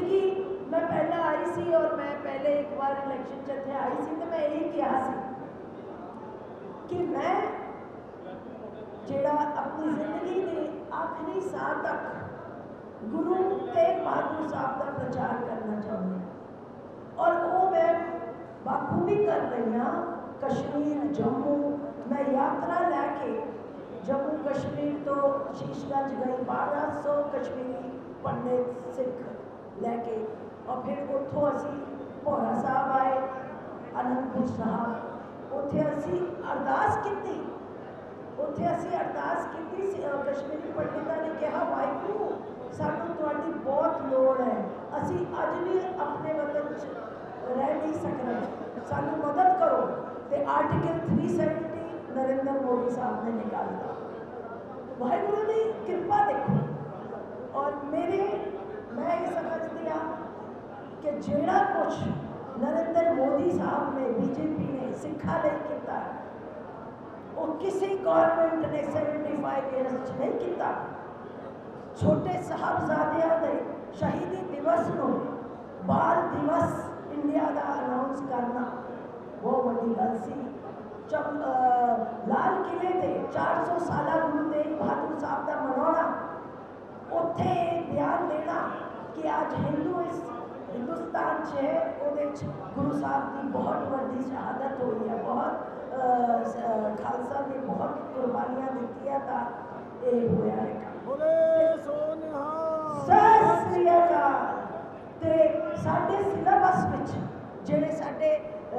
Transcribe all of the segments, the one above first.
ਜ਼ਿੰਦਗੀ ਮੈਂ ਪਹਿਲਾਂ ਆਈ ਸੀ ਔਰ ਮੈਂ ਪਹਿਲੇ ਇੱਕ ਵਾਰ ਇਲੈਕਸ਼ਨ 'ਚ ਇੱਥੇ ਆਈ ਸੀ ਤੇ ਮੈਂ ਇਹੀ ਕਿਹਾ ਸੀ ਕਿ ਮੈਂ ਜਿਹੜਾ ਆਪਣੀ ਜ਼ਿੰਦਗੀ ਦੇ ਆਖਰੀ ਸਾਹ ਤੱਕ ਗੁਰੂ ਤੇਗ ਬਹਾਦਰ ਸਾਹਿਬ ਦਾ ਪ੍ਰਚਾਰ ਕਰਨਾ ਚਾਹੁੰਦੀ ਹਾਂ ਔਰ ਉਹ ਮੈਂ ਬਾਖੂਬੀ ਕਰ ਰਹੀ ਹਾਂ ਕਸ਼ਮੀਰ ਜੰਮੂ ਮੈਂ ਯਾਤਰਾ ਲੈ ਕੇ ਜੰਮੂ ਕਸ਼ਮੀਰ ਤੋਂ ਸ਼ੀਸ਼ਗੰਜ ਗਈ 1200 ਕਸ਼ਮੀਰੀ ਪੰਡਿਤ ਸਿੱਖ ਲੈ ਕੇ ਔਰ ਫਿਰ ਉੱਥੋਂ ਅਸੀਂ ਭੋਰਾ ਸਾਹਿਬ ਆਏ, ਅਨੰਦਪੁਰ ਸਾਹਿਬ। ਉੱਥੇ ਅਸੀਂ ਅਰਦਾਸ ਕੀਤੀ। ਉੱਥੇ ਅਸੀਂ ਅਰਦਾਸ ਕੀਤੀ ਸੀ ਕਸ਼ਮੀਰੀ ਪੰਡਿਤਾਂ ਨੇ ਕਿਹਾ, ਵਾਹਿਗੁਰੂ, ਸਾਨੂੰ ਤੁਹਾਡੀ ਬਹੁਤ ਲੋੜ ਹੈ। ਅਸੀਂ ਅੱਜ ਵੀ ਆਪਣੇ ਵਤਨ 'ਚ ਰਹਿ ਨਹੀਂ ਸਕਦੇ ਸਾਨੂੰ ਮਦਦ ਕਰੋ। ਤੇ ਆਰਟੀਕਲ 370 ਨਰਿੰਦਰ ਮੋਦੀ ਸਾਹਿਬ ਨੇ ਨਿਕਾਲਿਆ। ਵਾਹਿਗੁਰੂ ਦੀ ਕਿਰਪਾ ਦੇਖੋ। ਔਰ ਮੇਰੇ ਮੈਂ ਇਹ ਸਮਝਦੀ ਹਾਂ ਕਿ ਜਿਹੜਾ ਕੁਝ ਨਰਿੰਦਰ ਮੋਦੀ ਸਾਹਿਬ ਨੇ ਬੀਜੇਪੀ ਨੇ ਸਿੱਖਾਂ ਲਈ ਕੀਤਾ ਹੈ, ਉਹ ਕਿਸੇ ਗਵਰਨਮੈਂਟ ਨੇ 75 ਇਅਰਸ 'ਚ ਨਹੀਂ ਕੀਤਾ। ਛੋਟੇ ਸਾਹਿਬਜ਼ਾਦਿਆਂ ਦੇ ਸ਼ਹੀਦੀ ਦਿਵਸ ਨੂੰ ਬਾਲ ਦਿਵਸ ਇੰਡੀਆ ਦਾ ਅਨਾਉਂਸ ਕਰਨਾ ਬਹੁਤ ਵੱਡੀ ਗੱਲ ਸੀ। ਜਦ ਅਹ, ਲਾਲ ਕਿਲੇ ਤੇ 400 ਸਾਲਾ ਗੁਰੂ ਤੇਗ ਬਹਾਦਰ ਸਾਹਿਬ ਦਾ ਮਨਾਉਣਾ ਉੱਥੇ ਬਿਆਨ ਦੇਣਾ ਕਿ ਅੱਜ ਹਿੰਦੂ ਇਸ ਹਿੰਦੁਸਤਾਨ 'ਚ ਹੈ ਉਹਦੇ 'ਚ ਗੁਰੂ ਸਾਹਿਬ ਦੀ ਬਹੁਤ ਵੱਡੀ ਸ਼ਹਾਦਤ ਹੋਈ ਹੈ ਬਹੁਤ ਖਾਲਸਾ ਨੇ ਬਹੁਤ ਕੁਰਬਾਨੀਆਂ ਦਿੱਤੀਆਂ ਤਾਂ ਇਹ ਹੋਇਆ ਹੈ। ਬੋਲੇ ਸੋਨਿਹਾ ਸਤਿ ਸ੍ਰੀ ਅਕਾਲ ਤੇ ਸਾਡੇ ਸਿਲੇਬਸ ਵਿੱਚ ਜਿਹੜੇ ਸਾਡੇ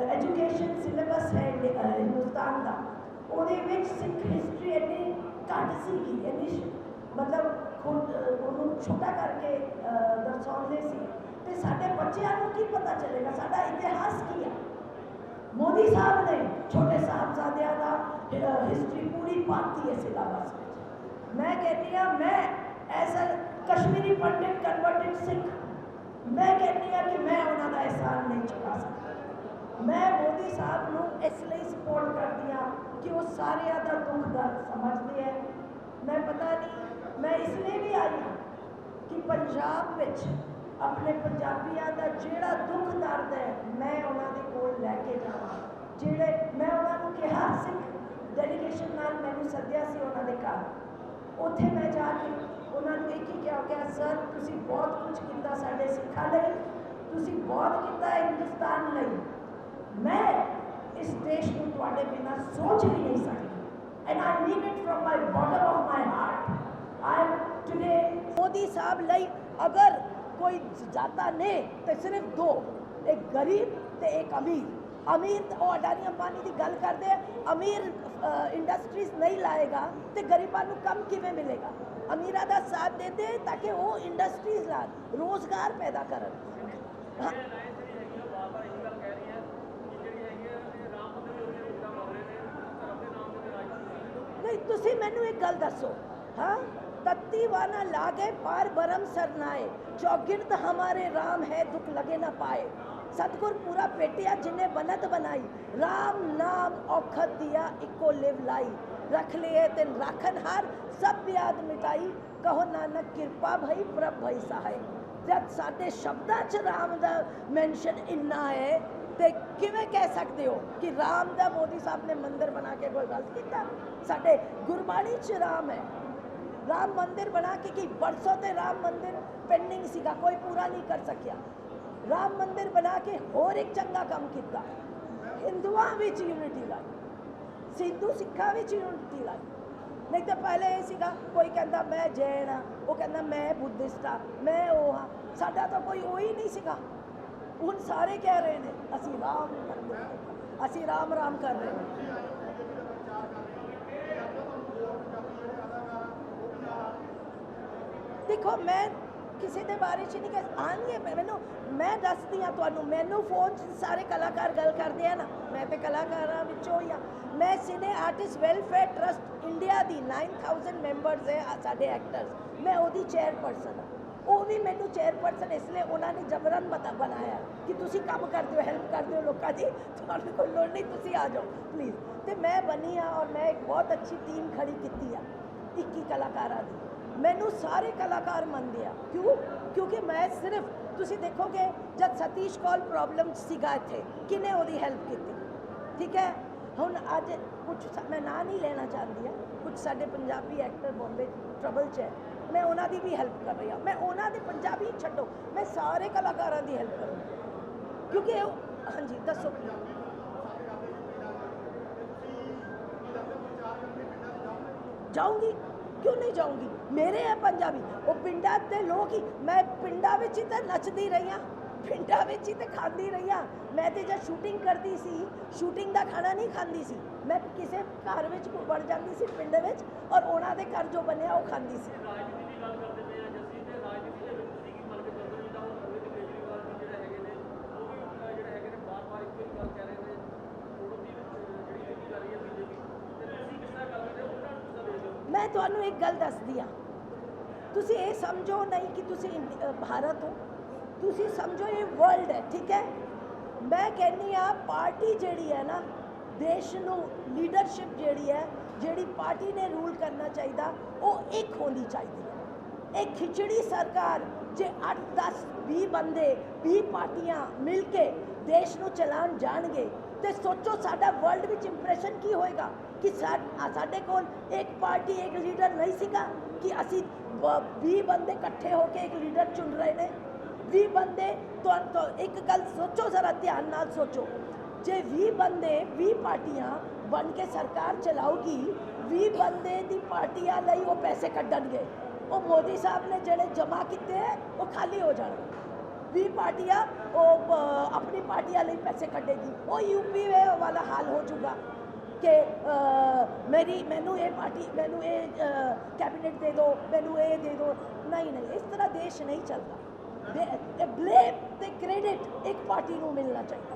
ਐਜੂਕੇਸ਼ਨ ਸਿਲੇਬਸ ਹੈ ਹਿੰਦੁਸਤਾਨ ਦਾ ਉਹਦੇ ਵਿੱਚ ਸਿੱਖ ਹਿਸਟਰੀ ਇੰਨੀ ਘੱਟ ਸੀਗੀ ਇੰਨੀ ਮਤਲਬ ਉਹਨੂੰ ਛੋਟਾ ਕਰਕੇ ਦਰਸਾਉਂਦੇ ਸੀ। ਤੇ ਸਾਡੇ ਬੱਚਿਆਂ ਨੂੰ ਕੀ ਪਤਾ ਚੱਲੇਗਾ? ਸਾਡਾ ਇਤਿਹਾਸ ਕੀ ਹੈ ਮੋਦੀ ਸਾਹਿਬ ਨੇ ਛੋਟੇ ਸਾਹਿਬਜ਼ਾਦਿਆਂ ਦਾ ਹਿਸਟਰੀ ਪੂਰੀ ਪਾਤੀ ਹੈ ਸਿਲੇਬਸ ਵਿੱਚ। ਮੈਂ ਕਹਿੰਦੀ ਹਾਂ, ਮੈਂ as a Kashmiri Pandit converted Sikh ਮੈਂ ਕਹਿੰਦੀ ਹਾਂ ਕਿ ਮੈਂ ਉਹਨਾਂ ਦਾ ਅਹਿਸਾਨ ਨਹੀਂ ਚੁਕਾ ਸਕਦੀ। ਮੈਂ ਮੋਦੀ ਸਾਹਿਬ ਨੂੰ ਇਸ ਲਈ ਸਪੋਰਟ ਕਰਦੀ ਹਾਂ ਕਿ ਉਹ ਸਾਰਿਆਂ ਦਾ ਦੁੱਖ ਦਰਦ ਸਮਝਦੇ ਹੈ। ਮੈਂ ਪਤਾ ਨਹੀਂ ਮੈਂ ਇਸ ਲਈ ਵੀ ਆਈ ਹਾਂ ਕਿ ਪੰਜਾਬ ਵਿੱਚ ਆਪਣੇ ਪੰਜਾਬੀਆਂ ਦਾ ਜਿਹੜਾ ਦੁੱਖ ਦਰਦ ਹੈ, ਮੈਂ ਉਹਨਾਂ ਦੇ ਕੋਲ ਲੈ ਕੇ ਜਾਵਾਂ। ਜਿਹੜੇ ਮੈਂ ਉਹਨਾਂ ਨੂੰ ਕਿਹਾ ਸਿੱਖ ਡੈਲੀਗੇਸ਼ਨ ਨਾਲ ਮੈਨੂੰ ਸੱਦਿਆ ਸੀ ਉਹਨਾਂ ਦੇ ਘਰ। ਉੱਥੇ ਮੈਂ ਜਾ ਕੇ ਉਹਨਾਂ ਨੂੰ ਇੱਕ ਹੀ ਕਿਹਾ ਕਿ ਸਰ ਤੁਸੀਂ ਬਹੁਤ ਕੁਝ ਕੀਤਾ ਸਾਡੇ ਸਿੱਖਾਂ ਲਈ, ਤੁਸੀਂ ਬਹੁਤ ਕੀਤਾ ਹਿੰਦੁਸਤਾਨ ਲਈ। ਮੈਂ ਇਸ ਦੇਸ਼ ਨੂੰ ਤੁਹਾਡੇ ਬਿਨਾਂ ਸੋਚ ਵੀ ਨਹੀਂ ਸਕਦੀ। And I mean it from my bottom of my heart I am today Modi Sahib ਲਈ ਅਗਰ ਕੋਈ ਜਾਤਾ ਨੇ ਤੇ ਸਿਰਫ ਦੋ ਇੱਕ ਗਰੀਬ ਤੇ ਇੱਕ ਅਮੀਰ ਅਮੀਰ ਉਹ ਅਡਾਨੀ ਅੰਬਾਨੀ ਦੀ ਗੱਲ ਕਰਦੇ ਅਮੀਰ ਇੰਡਸਟਰੀਜ਼ ਨਹੀਂ ਲਾਏਗਾ ਤੇ ਗਰੀਬਾਂ ਨੂੰ ਕੰਮ ਕਿਵੇਂ ਮਿਲੇਗਾ ਅਮੀਰਾਂ ਦਾ ਸਾਥ ਦੇਦੇ ਤਾਂ ਕਿ ਉਹ ਇੰਡਸਟਰੀਜ਼ ਲਾਣ ਰੋਜ਼ਗਾਰ ਪੈਦਾ ਕਰਨ ਨਹੀਂ ਤੁਸੀਂ ਮੈਨੂੰ ਇੱਕ ਗੱਲ ਦੱਸੋ ਹਾਂ तत्ती वाना लागे, पार बरम सरनाए चौगिर्द हमारे राम है, दुख लगे ना पाए। सतगुर पूरा पेटिया जिन्हें बनत बनाई। राम नाम औखत दिया, इको लिव लाई। रख लिए तिन राखन हार, सब याद मिटाई। कहो नानक, कृपा भई, प्रभ भई सहाय। जब साते ਸ਼ਬਦਾਂ च राम ਦਾ मेंशन इन्ना है, ते किवें कह सकते हो कि राम ਦਾ मोदी साहब ने मंदिर बना के कोई गलत किया साढ़े गुरबाणी च राम है। ਰਾਮ ਮੰਦਿਰ ਬਣਾ ਕੇ ਕੀ ਬਰਸੋਂ ਤੇ ਰਾਮ ਮੰਦਿਰ ਪੈਂਡਿੰਗ ਸੀਗਾ ਕੋਈ ਪੂਰਾ ਨਹੀਂ ਕਰ ਸਕਿਆ ਰਾਮ ਮੰਦਿਰ ਬਣਾ ਕੇ ਹੋਰ ਇੱਕ ਚੰਗਾ ਕੰਮ ਕੀਤਾ ਹਿੰਦੂਆਂ ਵਿੱਚ ਯੂਨਿਟੀ ਲਾਈ ਸਿੱਧੂ ਸਿੱਖਾਂ ਵਿੱਚ ਯੂਨਿਟੀ ਲਾਈ ਨਹੀਂ ਤਾਂ ਪਹਿਲੇ ਇਹ ਸੀਗਾ ਕੋਈ ਕਹਿੰਦਾ ਮੈਂ ਜੈਨ ਆ ਉਹ ਕਹਿੰਦਾ ਮੈਂ ਬੁੱਧਿਸਟ ਆ ਮੈਂ ਉਹ ਹਾਂ ਸਾਡਾ ਤਾਂ ਕੋਈ ਉਹ ਹੀ ਨਹੀਂ ਸੀਗਾ ਹੁਣ ਸਾਰੇ ਕਹਿ ਰਹੇ ਨੇ ਅਸੀਂ ਰਾਮ ਮੰਦਿਰ ਅਸੀਂ ਰਾਮ ਰਾਮ ਕਰ ਰਹੇ ਹਾਂ ਦੇਖੋ, ਮੈਂ ਕਿਸੇ ਦੇ ਬਾਰੇ ਚ ਨਹੀਂ ਕਹਿ ਆਣੀ ਹੈ ਮੈਨੂੰ ਮੈਂ ਦੱਸਦੀ ਆ ਤੁਹਾਨੂੰ, ਮੈਨੂੰ ਫੋਨ 'ਚ ਸਾਰੇ ਕਲਾਕਾਰ ਗੱਲ ਕਰਦੇ ਆ ਨਾ। ਮੈਂ ਤੇ ਕਲਾਕਾਰਾਂ ਵਿੱਚੋਂ ਹੀ ਆ। ਮੈਂ cine artist welfare trust India ਦੀ 9000 ਮੈਂਬਰਸ ਹੈ ਸਾਡੇ ਐਕਟਰਸ ਮੈਂ ਉਹਦੀ ਚੇਅਰਪਰਸਨ ਆ। ਉਹ ਵੀ ਮੈਨੂੰ ਚੇਅਰਪਰਸਨ ਇਸ ਲਈ ਉਹਨਾਂ ਨੇ ਜਬਰਨ ਮਤਾ ਬਣਾਇਆ ਕਿ ਤੁਸੀਂ ਕੰਮ ਕਰਦੇ ਹੋ ਹੈਲਪ ਕਰਦੇ ਹੋ ਲੋਕਾਂ ਦੀ। ਤੁਹਾਨੂੰ ਕੋਈ ਲੋੜ ਨਹੀਂ, ਤੁਸੀਂ ਆ ਜਾਓ ਪਲੀਜ਼ ਤੇ ਮੈਂ ਬਣੀ ਆ ਔਰ ਮੈਂ ਇੱਕ ਬਹੁਤ ਅੱਛੀ ਟੀਮ ਖੜੀ ਕੀਤੀ ਆ 21 ਕਲਾਕਾਰਾਂ ਦੀ। ਮੈਨੂੰ ਸਾਰੇ ਕਲਾਕਾਰ ਮੰਨਦੇ ਆ। ਕਿਉਂ? ਕਿਉਂਕਿ ਮੈਂ ਸਿਰਫ, ਤੁਸੀਂ ਦੇਖੋਗੇ, ਜਦ ਸਤੀਸ਼ ਕੌਲ ਪ੍ਰੋਬਲਮ ਸੀਗਾ ਇੱਥੇ ਕਿਨੇ ਉਹਦੀ ਹੈਲਪ ਕੀਤੀ? ਠੀਕ ਹੈ? ਹੁਣ ਅੱਜ ਕੁਝ ਮੈਂ ਨਾਂ ਨਹੀਂ ਲੈਣਾ ਚਾਹੁੰਦੀ ਆ। ਕੁਝ ਸਾਡੇ ਪੰਜਾਬੀ ਐਕਟਰ ਬੰਬੇ ਟਰਬਲ 'ਚ ਹੈ। ਮੈਂ ਉਹਨਾਂ ਦੀ ਵੀ ਹੈਲਪ ਕਰ ਰਹੀ ਹਾਂ। ਮੈਂ ਉਹਨਾਂ ਦੇ ਪੰਜਾਬੀ ਛੱਡੋ। ਮੈਂ ਸਾਰੇ ਕਲਾਕਾਰਾਂ ਦੀ ਹੈਲਪ ਕਰੂੰਗੀ। ਕਿਉਂਕਿ ਉਹ ਹਾਂਜੀ, ਦੱਸੋ। ਜਾਊਂਗੀ। ਕਿਉਂ ਨਹੀਂ ਜਾਊਂਗੀ? ਮੇਰੇ ਆ ਪੰਜਾਬੀ। ਉਹ ਪਿੰਡਾਂ ਦੇ ਲੋਕ ਹੀ, ਮੈਂ ਪਿੰਡਾਂ ਵਿੱਚ ਹੀ ਤਾਂ ਨੱਚਦੀ ਰਹੀ ਹਾਂ। ਪਿੰਡਾਂ ਵਿੱਚ ਹੀ ਤੇ ਖਾਂਦੀ ਰਹੀ ਹਾਂ। ਮੈਂ ਤੇ ਜਦ ਸ਼ੂਟਿੰਗ ਕਰਦੀ ਸੀ ਸ਼ੂਟਿੰਗ ਦਾ ਖਾਣਾ ਨਹੀਂ ਖਾਂਦੀ ਸੀ। ਮੈਂ ਕਿਸੇ ਘਰ ਵਿੱਚ ਵੜ ਜਾਂਦੀ ਸੀ, ਪਿੰਡ ਵਿੱਚ, ਔਰ ਉਹਨਾਂ ਦੇ ਘਰ ਜੋ ਬਣਿਆ ਉਹ ਖਾਂਦੀ ਸੀ ਰਾਜਨੀਤੀ ਦੀ ਗੱਲ ਕਰਦੇ ਪਏ ਆ ਜੱਸੀ ਤੇ ਰਾਜਨੀਤੀ ਦੇ ਵਿੱਚ ਤੁਸੀਂ ਕੀ ਮੰਨ ਕੇ ਚੱਲਦੇ ਹੋ ਜਿੱਦਾਂ ਹੁਣ ਅਰਵਿੰਦ ਕੇਜਰੀਵਾਲ ਜੀ ਜਿਹੜੇ ਹੈਗੇ ਨੇ ਉਹ ਵੀ ਅਹ, ਜਿਹੜੇ ਹੈਗੇ ਨੇ ਬਾਰ-ਬਾਰ ਇੱਕੋ ਹੀ ਗੱਲ ਕਹਿ ਰਹੇ ਨੇ ਫੋਟੋ ਦੀ ਅਹ, ਜਿਹੜੀ ਦਿੱਤੀ ਜਾ ਰਹੀ ਹੈ ਬੀਜੇਪੀ ਤੇ ਤੁਸੀਂ ਕਿਸ ਤਰ੍ਹਾਂ ਗੱਲ ਕਰਦੇ ਹੋ ਉਹਨਾਂ ਨੂੰ ਕਿਸ ਤਰ੍ਹਾਂ ਦੇਖਦੇ ਹੋ ਮੈਂ ਤੁਹਾਨੂੰ ਇੱਕ ਗੱਲ ਦੱਸਦੀ ਆ ਤੁਸੀਂ ਇਹ ਸਮਝੋ ਨਹੀਂ ਕਿ ਤੁਸੀਂ ਭਾਰਤ ਹੋ। ਤੁਸੀਂ ਸਮਝੋ ਇਹ ਵਰਲਡ ਹੈ, ਠੀਕ ਹੈ? ਮੈਂ ਕਹਿੰਨੀ ਆ ਪਾਰਟੀ ਜਿਹੜੀ ਹੈ ਨਾ, ਦੇਸ਼ ਨੂੰ ਲੀਡਰਸ਼ਿਪ ਜਿਹੜੀ ਹੈ, ਜਿਹੜੀ ਪਾਰਟੀ ਨੇ ਰੂਲ ਕਰਨਾ ਚਾਹੀਦਾ, ਉਹ ਇੱਕ ਹੋਣੀ ਚਾਹੀਦੀ ਹੈ। ਇਹ ਖਿਚੜੀ ਸਰਕਾਰ ਜੇ 8 10 20 ਬੰਦੇ 20 ਪਾਰਟੀਆਂ ਮਿਲ ਕੇ ਦੇਸ਼ ਨੂੰ ਚਲਾਉਣ ਜਾਣਗੇ, ਤੇ ਸੋਚੋ ਸਾਡਾ ਵਰਲਡ ਵਿੱਚ ਇੰਪ੍ਰੈਸ਼ਨ ਕੀ ਹੋਏਗਾ? ਕਿ ਸਾਡੇ ਕੋਲ ਇੱਕ ਪਾਰਟੀ, ਇੱਕ ਲੀਡਰ ਨਹੀਂ ਸੀਗਾ ਕਿ ਅਸੀਂ 20 ਬੰਦੇ ਇਕੱਠੇ ਹੋ ਕੇ ਇੱਕ ਲੀਡਰ ਚੁਣ ਰਹੇ ਨੇ। 20 ਬੰਦੇ ਤੁਹਾਨੂੰ ਤੋਂ ਇੱਕ ਗੱਲ ਸੋਚੋ ਜ਼ਰਾ, ਧਿਆਨ ਨਾਲ ਸੋਚੋ। ਜੇ 20 ਬੰਦੇ 20 ਪਾਰਟੀਆਂ ਬਣ ਕੇ ਸਰਕਾਰ ਚਲਾਉਗੀ 20 ਬੰਦੇ ਦੀ ਪਾਰਟੀਆਂ ਲਈ ਉਹ ਪੈਸੇ ਕੱਢਣਗੇ। ਉਹ ਮੋਦੀ ਸਾਹਿਬ ਨੇ ਜਿਹੜੇ ਜਮ੍ਹਾਂ ਕੀਤੇ ਹੈ, ਉਹ ਖਾਲੀ ਹੋ ਜਾਣਗੇ 20 ਪਾਰਟੀਆਂ, ਉਹ ਆਪਣੀ ਪਾਰਟੀਆਂ ਲਈ ਪੈਸੇ ਕੱਢੇਗੀ। ਉਹ ਯੂਪੀ ਵੇ ਵਾਲਾ ਹਾਲ ਹੋ ਜਾਊਗਾ। ਕਿ ਅ, ਮੇਰੀ ਮੈਨੂੰ ਇਹ ਪਾਰਟੀ ਮੈਨੂੰ ਇਹ ਕੈਬਨਿਟ ਦੇ ਦਿਓ ਮੈਨੂੰ ਇਹ ਦੇ ਦਿਓ ਨਹੀਂ ਨਹੀਂ ਇਸ ਤਰ੍ਹਾਂ ਦੇਸ਼ ਨਹੀਂ ਚੱਲਦਾ ਤੇ ਬਲੇਮ ਤੇ ਕ੍ਰੈਡਿਟ ਇੱਕ ਪਾਰਟੀ ਨੂੰ ਮਿਲਣਾ ਚਾਹੀਦਾ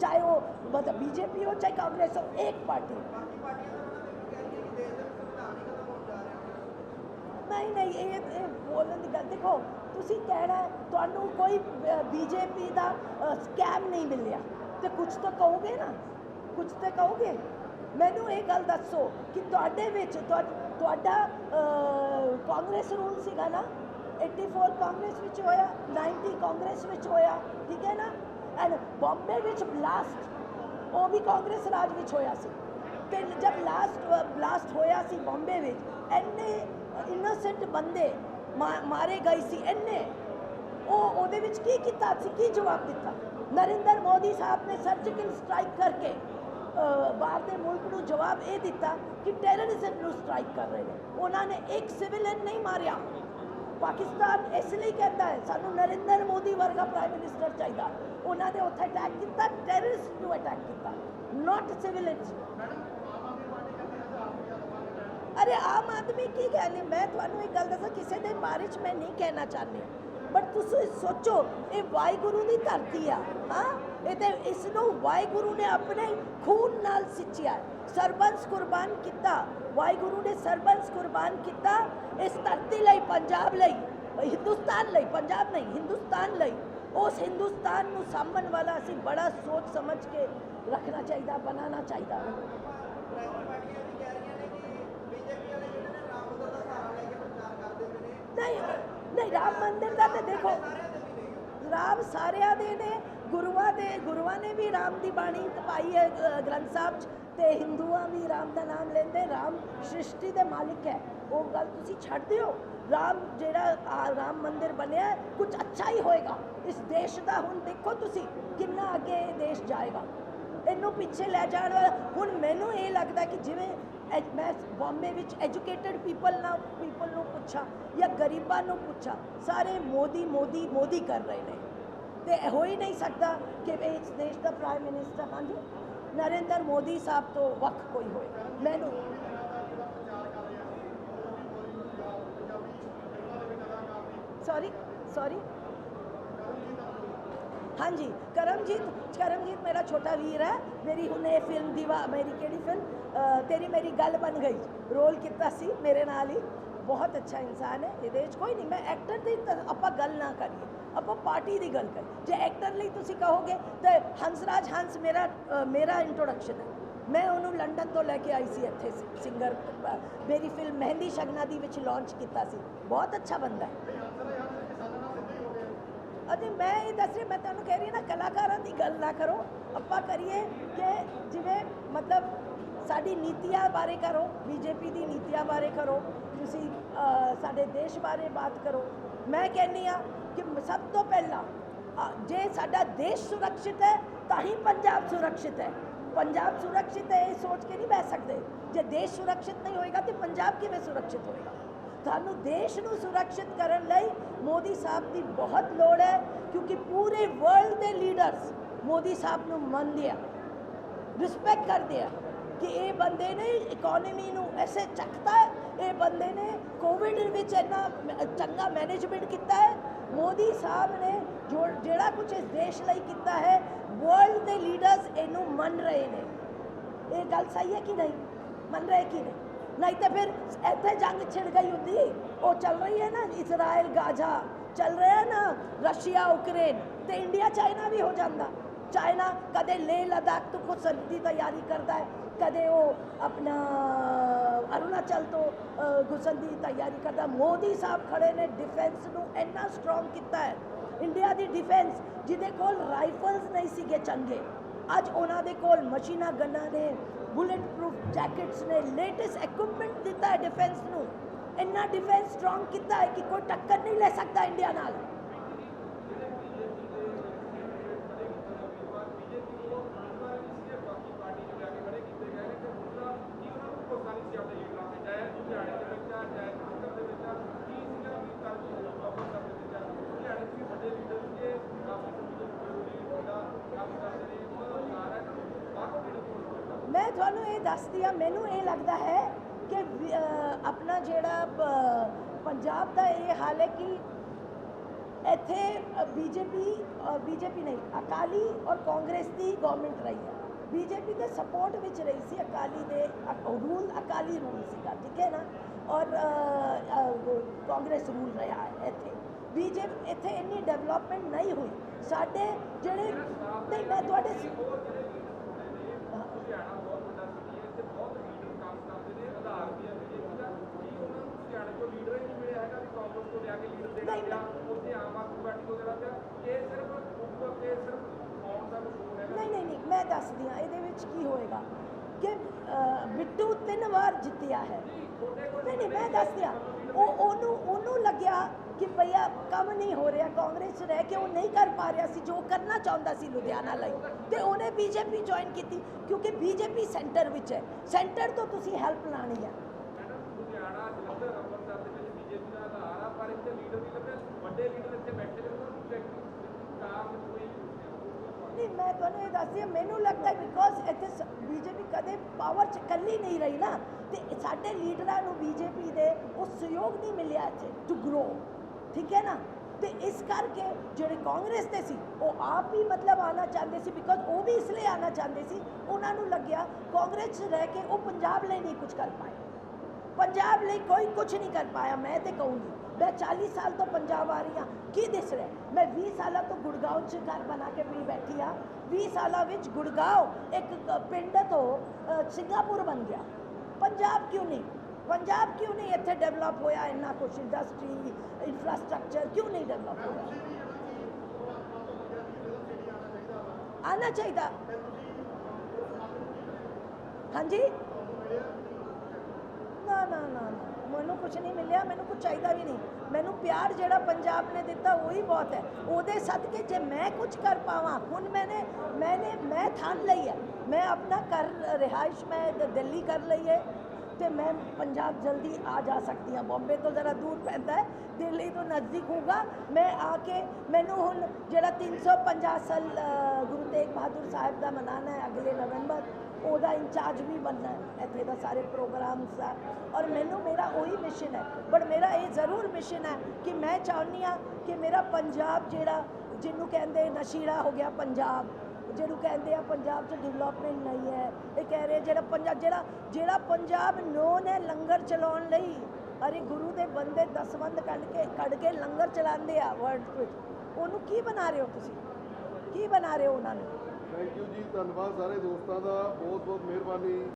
ਚਾਹੇ ਉਹ ਮਤਲਬ ਬੀਜੇਪੀ ਹੋ ਚਾਹੇ ਕਾਂਗਰਸ ਹੋ ਇੱਕ ਪਾਰਟੀ ਨਹੀਂ ਨਹੀਂ ਇਹ ਇਹ ਬੋਲਣ ਦੀ ਗੱਲ ਦੇਖੋ ਤੁਸੀਂ ਕਹਿਣਾ ਹੈ, ਤੁਹਾਨੂੰ ਕੋਈ ਬੀਜੇਪੀ ਦਾ ਸਕੈਮ ਨਹੀਂ ਮਿਲਿਆ ਤੇ ਕੁਝ ਤਾਂ ਕਹੋਗੇ ਨਾ ਕੁਝ ਤਾਂ ਕਹੋਗੇ ਮੈਨੂੰ ਇਹ ਗੱਲ ਦੱਸੋ ਕਿ ਤੁਹਾਡੇ ਵਿੱਚ ਤੁਹਾ- ਤੁਹਾਡਾ ਕਾਂਗਰਸ ਰੂਲ ਸੀਗਾ ਨਾ? 84 ਕਾਂਗਰਸ ਵਿੱਚ ਹੋਇਆ 90 ਕਾਂਗਰਸ ਵਿੱਚ ਹੋਇਆ, ਠੀਕ ਹੈ ਨਾ? ਐਂਡ ਬੰਬੇ ਵਿੱਚ ਬਲਾਸਟ ਉਹ ਵੀ ਕਾਂਗਰਸ ਰਾਜ ਵਿੱਚ ਹੋਇਆ ਸੀ। ਤੇ ਜਦ ਲਾਸਟ ਬਲਾਸਟ ਹੋਇਆ ਸੀ ਬੰਬੇ ਵਿੱਚ ਐਨੇ ਇਨੋਸੈਂਟ ਬੰਦੇ ਮਾ- ਮਾਰੇ ਗਏ ਸੀ, ਇੰਨੇ। ਉਹ, ਉਹਦੇ ਵਿੱਚ ਕੀ ਕੀਤਾ ਸੀ? ਕੀ ਜਵਾਬ ਦਿੱਤਾ? ਨਰਿੰਦਰ ਮੋਦੀ ਸਾਹਿਬ ਨੇ ਸਰਜੀਕਲ ਸਟ੍ਰਾਈਕ ਕਰਕੇ ਬਾਹਰ ਦੇ ਮੁਲਕ ਨੂੰ ਜਵਾਬ ਇਹ ਦਿੱਤਾ ਕਿ ਟੈਰਰਿਜ਼ਮ ਨੂੰ ਸਟ੍ਰਾਈਕ ਕਰ ਰਹੇ ਨੇ। ਉਹਨਾਂ ਨੇ ਇੱਕ ਸਿਵਿਲੀਅਨ ਨਹੀਂ ਮਾਰਿਆ। ਪਾਕਿਸਤਾਨ ਇਸ ਲਈ ਕਹਿੰਦਾ ਹੈ, ਸਾਨੂੰ ਨਰਿੰਦਰ ਮੋਦੀ ਵਰਗਾ ਪ੍ਰਾਈਮ ਮਿਨਿਸਟਰ ਚਾਹੀਦਾ। ਉਹਨਾਂ ਨੇ ਉੱਥੇ ਅਟੈਕ ਕੀਤਾ ਟੈਰਰਿਸਟ ਨੂੰ ਅਟੈਕ ਕੀਤਾ। ਨਾਟ ਸਿਵਿਲੀਅਨਸ ਅਰੇ ਆਮ ਆਦਮੀ ਕੀ ਕਹਿੰਦੇ? ਮੈਂ ਤੁਹਾਨੂੰ ਇੱਕ ਗੱਲ ਦੱਸਾਂ, ਕਿਸੇ ਦੇ ਬਾਰੇ 'ਚ ਮੈਂ ਨਹੀਂ ਕਹਿਣਾ ਚਾਹੁੰਦੀ। ਬਟ ਤੁਸੀਂ ਸੋਚੋ, ਇਹ ਵਾਹਿਗੁਰੂ ਦੀ ਧਰਤੀ ਆ, ਹਾਂ? ਇਹ ਤੇ ਇਸ ਨੂੰ ਵਾਹਿਗੁਰੂ ਨੇ ਆਪਣੇ ਖੂਨ ਨਾਲ ਸਿੱਚਿਆ। ਸਰਬੰਸ ਕੁਰਬਾਨ ਕੀਤਾ। ਵਾਹਿਗੁਰੂ ਨੇ ਸਰਬੰਸ ਕੁਰਬਾਨ ਕੀਤਾ ਇਸ ਧਰਤੀ ਲਈ, ਪੰਜਾਬ ਲਈ, ਹਿੰਦੁਸਤਾਨ ਲਈ, ਪੰਜਾਬ ਨਹੀਂ, ਹਿੰਦੁਸਤਾਨ ਲਈ। ਉਸ ਹਿੰਦੁਸਤਾਨ ਨੂੰ ਸਾਂਭਣ ਵਾਲਾ ਅਸੀਂ ਬੜਾ ਸੋਚ ਸਮਝ ਕੇ ਰੱਖਣਾ ਚਾਹੀਦਾ, ਬਣਾਉਣਾ ਚਾਹੀਦਾ। ਨਹੀਂ ਨਹੀਂ, ਰਾਮ ਮੰਦਿਰ ਦਾ ਤੇ ਦੇਖੋ ਰਾਮ ਸਾਰਿਆਂ ਦੇ ਨੇ, ਗੁਰੂਆਂ ਦੇ, ਗੁਰੂਆਂ ਨੇ ਵੀ ਰਾਮ ਦੀ ਬਾਣੀ ਪਾਈ ਹੈ ਗ੍ਰੰਥ ਸਾਹਿਬ 'ਚ, ਤੇ ਹਿੰਦੂਆਂ ਵੀ ਰਾਮ ਦਾ ਨਾਮ ਲੈਂਦੇ, ਰਾਮ ਸ੍ਰਿਸ਼ਟੀ ਦੇ ਮਾਲਿਕ ਹੈ। ਉਹ ਗੱਲ ਤੁਸੀਂ ਛੱਡ ਦਿਓ। ਰਾਮ ਜਿਹੜਾ ਰਾਮ ਮੰਦਿਰ ਬਣਿਆ ਕੁਝ ਅੱਛਾ ਹੀ ਹੋਏਗਾ। ਇਸ ਦੇਸ਼ ਦਾ ਹੁਣ ਦੇਖੋ ਤੁਸੀਂ, ਕਿੰਨਾ ਅੱਗੇ ਇਹ ਦੇਸ਼ ਜਾਏਗਾ। ਇਹਨੂੰ ਪਿੱਛੇ ਲੈ ਜਾਣ ਵਾਲਾ ਹੁਣ ਮੈਨੂੰ ਇਹ ਲੱਗਦਾ ਕਿ ਜਿਵੇਂ ਮੈਂ ਬੰਬੇ ਵਿੱਚ ਐਜੂਕੇਟਡ ਪੀਪਲ ਨਾਲ ਪੀਪਲ ਨੂੰ ਪੁੱਛਾਂ ਜਾਂ ਗਰੀਬਾਂ ਨੂੰ ਪੁੱਛਾਂ, ਸਾਰੇ ਮੋਦੀ ਮੋਦੀ ਮੋਦੀ ਕਰ ਰਹੇ ਨੇ। ਤੇ ਹੋ ਹੀ ਨਹੀਂ ਸਕਦਾ ਕਿ ਇਸ ਦੇਸ਼ ਦਾ ਪ੍ਰਾਈਮ ਮਿਨਿਸਟਰ ਹਾਂਜੀ ਨਰਿੰਦਰ ਮੋਦੀ ਸਾਹਿਬ ਤੋਂ ਵੱਖ ਕੋਈ ਹੋਏ। ਮੈਨੂੰ ਸੌਰੀ ਸੌਰੀ ਹਾਂਜੀ, ਕਰਮਜੀਤ ਕਰਮਜੀਤ ਮੇਰਾ ਛੋਟਾ ਵੀਰ ਹੈ। ਮੇਰੀ ਹੁਣ ਇਹ ਫਿਲਮ ਦੀਵਾ ਮੇਰੀ ਕਿਹੜੀ ਫਿਲਮ ਤੇਰੀ ਮੇਰੀ ਗੱਲ ਬਣ ਗਈ। ਰੋਲ ਕੀਤਾ ਸੀ ਮੇਰੇ ਨਾਲ ਹੀ। ਬਹੁਤ ਅੱਛਾ ਇਨਸਾਨ ਹੈ। ਇਹਦੇ ਵਿੱਚ ਕੋਈ ਨਹੀਂ। ਮੈਂ ਐਕਟਰ ਦੀ ਤਾਂ ਆਪਾਂ ਗੱਲ ਨਾ ਕਰੀਏ। ਆਪਾਂ ਪਾਰਟੀ ਦੀ ਗੱਲ ਕਰੀਏ। ਜੇ ਐਕਟਰ ਲਈ ਤੁਸੀਂ ਕਹੋਗੇ ਤੇ ਹੰਸਰਾਜ, ਹੰਸ ਮੇਰਾ ਮੇਰਾ ਇੰਟਰੋਡਕਸ਼ਨ ਹੈ। ਮੈਂ ਉਹਨੂੰ ਲੰਡਨ ਤੋਂ ਲੈ ਕੇ ਆਈ ਸੀ ਇੱਥੇ। ਸਿੰਗਰ ਮੇਰੀ ਫਿਲਮ ਮਹਿੰਦੀ ਸ਼ਗਨਾ ਦੀ ਵਿੱਚ ਲਾਂਚ ਕੀਤਾ ਸੀ। ਬਹੁਤ ਅੱਛਾ ਬੰਦਾ ਹੈ। ਅਜੇ ਮੈਂ ਇਹ ਦੱਸ ਰਹੀ, ਮੈਂ ਤੁਹਾਨੂੰ ਕਹਿ ਰਹੀ ਹਾਂ ਨਾ, ਕਲਾਕਾਰਾਂ ਦੀ ਗੱਲ ਨਾ ਕਰੋ। ਆਪਾਂ ਕਰੀਏ ਕਿ ਜਿਵੇਂ ਮਤਲਬ ਸਾਡੀ ਨੀਤੀਆਂ ਬਾਰੇ ਕਰੋ, ਬੀਜੇਪੀ ਦੀ ਨੀਤੀਆਂ ਬਾਰੇ ਕਰੋ, ਤੁਸੀਂ ਸਾਡੇ ਦੇਸ਼ ਬਾਰੇ ਬਾਤ ਕਰੋ। ਮੈਂ ਕਹਿੰਨੀ ਆ ਕਿ ਸਭ ਤੋਂ ਪਹਿਲਾਂ ਜੇ ਸਾਡਾ ਦੇਸ਼ ਸੁਰੱਖਿਅਤ ਹੈ, ਤਾਂ ਹੀ ਪੰਜਾਬ ਸੁਰੱਖਿਅਤ ਹੈ। ਪੰਜਾਬ ਸੁਰੱਖਿਅਤ ਹੈ, ਇਹ ਸੋਚ ਕੇ ਨਹੀਂ ਬਹਿ ਸਕਦੇ। ਜੇ ਦੇਸ਼ ਸੁਰੱਖਿਅਤ ਨਹੀਂ ਹੋਏਗਾ, ਤੇ ਪੰਜਾਬ ਕਿਵੇਂ ਸੁਰੱਖਿਅਤ ਹੋਏਗਾ? ਤੁਹਾਨੂੰ ਦੇਸ਼ ਨੂੰ ਸੁਰੱਖਿਅਤ ਕਰਨ ਲਈ ਮੋਦੀ ਸਾਹਿਬ ਦੀ ਬਹੁਤ ਲੋੜ ਹੈ, ਕਿਉਂਕਿ ਪੂਰੇ ਵਰਲਡ ਦੇ ਲੀਡਰਸ ਮੋਦੀ ਸਾਹਿਬ ਨੂੰ ਮੰਨਦੇ ਆ ਰਿਸਪੈਕਟ ਕਰਦੇ ਆ। ਕਿ ਇਹ ਬੰਦੇ ਨੇ ਇਕਨੋਮੀ ਨੂੰ ਐਸੇ ਚੱਕਤਾ ਇਹ ਬੰਦੇ ਨੇ ਕੋਵਿਡ ਵਿੱਚ ਇੰਨਾ ਚੰਗਾ ਮੈਨੇਜਮੈਂਟ ਕੀਤਾ ਹੈ। ਮੋਦੀ ਸਾਹਿਬ ਨੇ ਜੋ ਜਿਹੜਾ ਕੁਝ ਇਸ ਦੇਸ਼ ਲਈ ਕੀਤਾ ਹੈ ਵਰਲਡ ਦੇ ਲੀਡਰਸ ਇਹਨੂੰ ਮੰਨ ਰਹੇ ਨੇ। ਇਹ ਗੱਲ ਸਹੀ ਹੈ ਕਿ ਨਹੀਂ? ਮੰਨ ਰਹੇ ਕਿ ਨਹੀਂ? ਨਹੀਂ ਤਾਂ ਫਿਰ ਇੱਥੇ ਜੰਗ ਛਿੜ ਗਈ ਹੁੰਦੀ। ਉਹ ਚੱਲ ਰਹੀ ਹੈ ਨਾ ਇਜ਼ਰਾਈਲ ਗਾਜ਼ਾ ਚੱਲ ਰਿਹਾ ਨਾ, ਰਸ਼ੀਆ ਯੂਕਰੇਨ ਤੇ ਇੰਡੀਆ ਚਾਈਨਾ ਵੀ ਹੋ ਜਾਂਦਾ। ਚਾਈਨਾ ਕਦੇ ਲੇਹ ਲਦਾਖ ਤੋਂ ਘੁਸਣ ਦੀ ਤਿਆਰੀ ਕਰਦਾ ਹੈ। ਕਦੇ ਉਹ ਆਪਣਾ ਅਰੁਣਾਚਲ ਤੋਂ ਅ, ਦੀ ਤਿਆਰੀ ਕਰਦਾ। ਮੋਦੀ ਸਾਹਿਬ ਖੜੇ ਨੇ ਡਿਫੈਂਸ ਨੂੰ ਇੰਨਾ ਸਟਰੋਂਗ ਕੀਤਾ ਹੈ। ਇੰਡੀਆ ਦੀ ਡਿਫੈਂਸ ਜਿਹਦੇ ਕੋਲ ਰਾਈਫਲਸ ਨਹੀਂ ਸੀਗੇ ਚੰਗੇ। ਅੱਜ ਉਹਨਾਂ ਦੇ ਕੋਲ ਮਸ਼ੀਨਾਂ ਗੰਨਾਂ ਨੇ ਬੁਲੇਟ ਪ੍ਰੂਫ ਜੈਕਟਸ ਨੇ ਲੇਟੈਸਟ ਇਕਵਿਪਮੈਂਟ ਦਿੱਤਾ ਹੈ ਡਿਫੈਂਸ ਨੂੰ। ਇੰਨਾ ਡਿਫੈਂਸ ਸਟਰੋਂਗ ਕੀਤਾ ਹੈ ਕਿ ਕੋਈ ਟੱਕਰ ਨਹੀਂ ਲੈ ਸਕਦਾ ਇੰਡੀਆ ਨਾਲ ਮੈਂ ਤੁਹਾਨੂੰ ਇਹ ਦੱਸਦੀ ਆ, ਮੈਨੂੰ ਇਹ ਲੱਗਦਾ ਹੈ ਕਿ ਆਪਣਾ ਜਿਹੜਾ ਪੰਜਾਬ ਦਾ ਇਹ ਹਾਲ ਹੈ ਕਿ ਇੱਥੇ ਬੀਜੇਪੀ ਬੀਜੇਪੀ ਨਹੀਂ, ਅਕਾਲੀ ਔਰ ਕਾਂਗਰਸ ਦੀ ਗਵਰਨਮੈਂਟ ਰਹੀ ਹੈ। ਬੀਜੇਪੀ ਦੇ ਸਪੋਰਟ ਵਿੱਚ ਰਹੀ ਸੀ ਅਕਾਲੀ ਦੇ ਰੂਲ ਅਕਾਲੀ ਰੂਲ ਸੀਗਾ, ਠੀਕ ਹੈ ਨਾ? ਔਰ ਕਾਂਗਰਸ ਰੂਲ ਰਿਹਾ ਹੈ ਇੱਥੇ। ਬੀਜੇਪੀ, ਇੱਥੇ ਇੰਨੀ ਡਿਵੈਲਪਮੈਂਟ ਨਹੀਂ ਹੋਈ। ਸਾਡੇ ਜਿਹੜੇ ਨਹੀਂ ਮੈਂ ਤੁਹਾਡੇ ਨਹੀਂ ਨਹੀਂ ਨਹੀਂ ਮੈਂ ਦੱਸਦੀ ਹਾਂ ਇਹਦੇ ਵਿੱਚ ਕੀ ਹੋਏਗਾ ਕਿ ਬਿੱਟੂ ਤਿੰਨ ਵਾਰ ਜਿੱਤਿਆ ਹੈ। ਨਹੀਂ ਨਹੀਂ ਮੈਂ ਦੱਸਦੀ ਹਾਂ ਉਹ ਉਹਨੂੰ ਉਹਨੂੰ ਲੱਗਿਆ ਕਿ ਭਈਆ ਕੰਮ ਨਹੀਂ ਹੋ ਰਿਹਾ ਕਾਂਗਰਸ ਰਹਿ ਕੇ ਉਹ ਨਹੀਂ ਕਰ ਪਾ ਰਿਹਾ ਸੀ ਜੋ ਕਰਨਾ ਚਾਹੁੰਦਾ ਸੀ ਲੁਧਿਆਣਾ ਲਈ। ਤੇ ਉਹਨੇ ਬੀਜੇਪੀ ਜੁਆਇਨ ਕੀਤੀ ਕਿਉਂਕਿ ਬੀਜੇਪੀ ਸੈਂਟਰ ਵਿੱਚ ਹੈ। ਸੈਂਟਰ ਤੋਂ ਤੁਸੀਂ ਹੈਲਪ ਲਾਣੀ ਹੈ। ਤੁਹਾਨੂੰ ਇਹ ਦੱਸਦੀ ਹਾਂ, ਮੈਨੂੰ ਲੱਗਦਾ ਬਿਕੋਜ਼ ਇੱਥੇ ਬੀਜੇਪੀ ਕਦੇ ਪਾਵਰ 'ਚ ਇਕੱਲੀ ਨਹੀਂ ਰਹੀ ਨਾ। ਤੇ ਸਾਡੇ ਲੀਡਰਾਂ ਨੂੰ ਬੀਜੇਪੀ ਦੇ ਉਹ ਸਹਿਯੋਗ ਨਹੀਂ ਮਿਲਿਆ ਇੱਥੇ ਟੂ ਗਰੋ ਠੀਕ ਹੈ ਨਾ? ਤੇ ਇਸ ਕਰਕੇ ਜਿਹੜੇ ਕਾਂਗਰਸ ਦੇ ਸੀ, ਉਹ ਆਪ ਹੀ ਮਤਲਬ ਆਣਾ ਚਾਹੁੰਦੇ ਸੀ ਬਿਕੋਜ਼ ਉਹ ਵੀ ਇਸ ਲਈ ਆਣਾ ਚਾਹੁੰਦੇ ਸੀ। ਉਹਨਾਂ ਨੂੰ ਲੱਗਿਆ ਕਾਂਗਰਸ 'ਚ ਰਹਿ ਕੇ ਉਹ ਪੰਜਾਬ ਲਈ ਨਹੀਂ ਕੁਝ ਕਰ ਪਾਏ। ਪੰਜਾਬ ਲਈ ਕੋਈ ਕੁਝ ਨਹੀਂ ਕਰ ਪਾਇਆ, ਮੈਂ ਤੇ ਕਹੂੰਗੀ। ਮੈਂ 40 ਸਾਲ ਤੋਂ ਪੰਜਾਬ ਆ ਰਹੀ ਹਾਂ। ਕੀ ਦਿਸ ਰਿਹਾ? ਮੈਂ 20 ਸਾਲਾਂ ਤੋਂ ਗੁੜਗਾਉਂ 'ਚ ਘਰ ਬਣਾ ਕੇ ਵੀ ਬੈਠੀ ਆ 20 ਸਾਲਾਂ ਵਿੱਚ ਗੁੜਗਾਉਂ ਇੱਕ ਪਿੰਡ ਤੋਂ ਸਿੰਗਾਪੁਰ ਬਣ ਗਿਆ। ਪੰਜਾਬ ਕਿਉਂ ਨਹੀਂ? ਪੰਜਾਬ ਕਿਉਂ ਨਹੀਂ ਇੱਥੇ ਡਿਵੈਲਪ ਹੋਇਆ ਇੰਨਾ ਕੁਛ? ਇੰਡਸਟਰੀ ਇਨਫਰਾਸਟ੍ਰਕਚਰ ਕਿਉਂ ਨਹੀਂ ਡਿਵੈਲਪ ਹੋਇਆ? ਆਣਾ ਚਾਹੀਦਾ। ਹਾਂਜੀ? ਨਾ ਨਾ ਨਾ ਨਾ। ਮੈਨੂੰ ਕੁਝ ਨਹੀਂ ਮਿਲਿਆ, ਮੈਨੂੰ ਕੁਝ ਚਾਹੀਦਾ ਵੀ ਨਹੀਂ। ਮੈਨੂੰ ਪਿਆਰ ਜਿਹੜਾ ਪੰਜਾਬ ਨੇ ਦਿੱਤਾ, ਉਹੀ ਬਹੁਤ ਹੈ। ਉਹਦੇ ਸਦਕੇ ਜੇ ਮੈਂ ਕੁਝ ਕਰ ਪਾਵਾਂ, ਹੁਣ ਮੈਨੇ ਮੈਨੇ, ਮੈਂ ਥਾਨ ਲਈ ਹੈ। ਮੈਂ ਆਪਣਾ ਕਰ ਰਿਹਾਇਸ਼ ਮੈਂ ਦਿੱਲੀ ਕਰ ਲਈ ਹੈ ਤੇ ਮੈਂ ਪੰਜਾਬ ਜਲਦੀ ਆ ਜਾ ਸਕਦੀ ਹਾਂ। ਬੰਬੇ ਤੋਂ ਜ਼ਰਾ ਦੂਰ ਪੈਂਦਾ ਹੈ, ਦਿੱਲੀ ਤੋਂ ਨਜ਼ਦੀਕ ਹੋਊਗਾ। ਮੈਂ ਆ ਕੇ ਮੈਨੂੰ ਹੁਣ ਜਿਹੜਾ 350 ਸਾਲ ਗੁਰੂ ਤੇਗ ਬਹਾਦਰ ਸਾਹਿਬ ਦਾ ਮਨਾਉਣਾ ਹੈ ਅਗਲੇ ਨਵੰਬਰ ਉਹਦਾ ਇੰਚਾਰਜ ਵੀ ਬਣਨਾ ਇੱਥੇ ਦਾ ਸਾਰੇ ਪ੍ਰੋਗਰਾਮਸ ਦਾ ਔਰ ਮੈਨੂੰ ਮੇਰਾ ਉਹੀ ਮਿਸ਼ਨ ਹੈ। ਬਟ ਮੇਰਾ ਇਹ ਜ਼ਰੂਰ ਮਿਸ਼ਨ ਹੈ ਕਿ ਮੈਂ ਚਾਹੁੰਦੀ ਹਾਂ ਕਿ ਮੇਰਾ ਪੰਜਾਬ ਜਿਹੜਾ, ਜਿਹਨੂੰ ਕਹਿੰਦੇ ਨਸ਼ੀੜਾ ਹੋ ਗਿਆ ਪੰਜਾਬ, ਜਿਹਨੂੰ ਕਹਿੰਦੇ ਆ ਪੰਜਾਬ 'ਚ ਡਿਵੈਲਪਮੈਂਟ ਨਹੀਂ ਹੈ। ਇਹ ਕਹਿ ਰਹੇ ਜਿਹੜਾ ਪੰਜਾਬ, ਜਿਹੜਾ ਜਿਹੜਾ ਪੰਜਾਬ ਨੋਨ ਹੈ ਲੰਗਰ ਚਲਾਉਣ ਲਈ, ਅਰੇ ਗੁਰੂ ਦੇ ਬੰਦੇ ਦਸਵੰਦ ਕੱਢ ਕੇ ਕੱਢ ਕੇ ਲੰਗਰ ਚਲਾਉਂਦੇ ਆ ਵਰਲਡ ਵਿੱਚ ਉਹਨੂੰ ਕੀ ਬਣਾ ਰਹੇ ਹੋ ਤੁਸੀਂ? ਕੀ ਬਣਾ ਰਹੇ ਹੋ ਉਹਨਾਂ ਨੂੰ? ਥੈਂਕ ਯੂ ਜੀ ਧੰਨਵਾਦ ਸਾਰੇ ਦੋਸਤਾਂ ਦਾ ਬਹੁਤ ਬਹੁਤ ਮਿਹਰਬਾਨੀ।